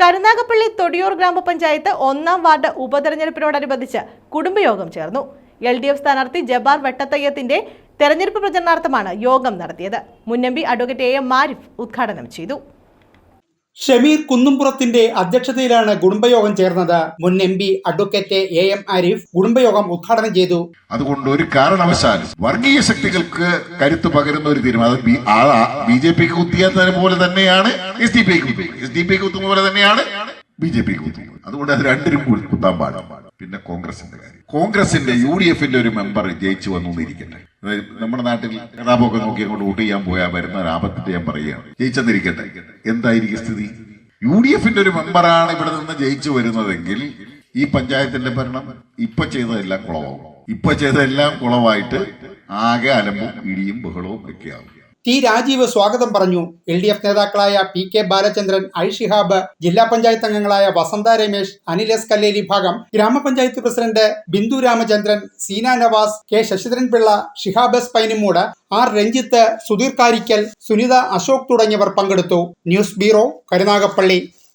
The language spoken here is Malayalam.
കരുനാഗപ്പള്ളി തൊടിയൂർ ഗ്രാമപഞ്ചായത്ത് ഒന്നാം വാർഡ് ഉപതെരഞ്ഞെടുപ്പിനോടനുബന്ധിച്ച് കുടുംബയോഗം ചേർന്നു. എൽ ഡി എഫ് സ്ഥാനാർത്ഥി ജബാർ വെട്ടത്തയ്യത്തിന്റെ തെരഞ്ഞെടുപ്പ് പ്രചരണാർത്ഥമാണ് യോഗം നടത്തിയത്. മുന്നമ്പി അഡ്വക്കേറ്റ് എ എം മാരിഫ് ഉദ്ഘാടനം ചെയ്തു. ഷമീർ കുന്നുംപുറത്തിന്റെ അധ്യക്ഷതയിലാണ് കുടുംബയോഗം ചേർന്നത്. മുൻ M P advocate A M Arif കുടുംബയോഗം ഉദ്ഘാടനം ചെയ്തു. അതുകൊണ്ട് ഒരു കാരണവശാലും വർഗീയ ശക്തികൾക്ക് കരുത്ത് പകരുന്ന ഒരു തീരുമാനം. ബി ജെ പിക്ക് കുത്തിയാത്തതിനെ പോലെ തന്നെയാണ് S D P S D P കുത്തുന്ന പോലെ തന്നെയാണ് ബി ജെ പി അതുകൊണ്ട് അത് രണ്ടിനും കൂടി കുത്താൻ പാടില്ല. പിന്നെ കോൺഗ്രസിന്റെ കാര്യം. കോൺഗ്രസിന്റെ യു ഡി എഫിന്റെ ഒരു മെമ്പർ ജയിച്ചു വന്നു അതായത് നമ്മുടെ നാട്ടിൽ കഥാപൊക്കെ നോക്കി അങ്ങോട്ട് വോട്ട് ചെയ്യാൻ പോയാൽ വരുന്ന ഒരു ആപത്തിന്റെ ഞാൻ പറയുകയാണ്. ജയിച്ചെന്നിരിക്കട്ടെ. എന്തായിരിക്കും സ്ഥിതി? യു ഡി എഫിന്റെ ഒരു മെമ്പറാണ് ഇവിടെ നിന്ന് ജയിച്ചു വരുന്നതെങ്കിൽ ഈ പഞ്ചായത്തിന്റെ ഭരണം ഇപ്പൊ ചെയ്തതെല്ലാം കുളമാവും. ഇപ്പൊ ചെയ്തതെല്ലാം കുളവായിട്ട് ആകെ അലമ്പും ഇടിയും ബഹളവും ഒക്കെയാവും. ടി രാജീവ് സ്വാഗതം പറഞ്ഞു. എൽ ഡി എഫ് നേതാക്കളായ പി കെ ബാലചന്ദ്രൻ ഐഷിഹാബ് ഷിഹാബ് ജില്ലാ പഞ്ചായത്ത് അംഗങ്ങളായ വസന്ത രമേശ് അനിൽ എസ് കല്ലേരി ഭാഗം ഗ്രാമപഞ്ചായത്ത് president Bindu Ramachandran Seena Navas K Sasidharan Pillai Shihab S Painimoodu R Ranjith Sudheer Karickal Sunitha Ashok തുടങ്ങിയവർ പങ്കെടുത്തു. News bureau Karunagappally.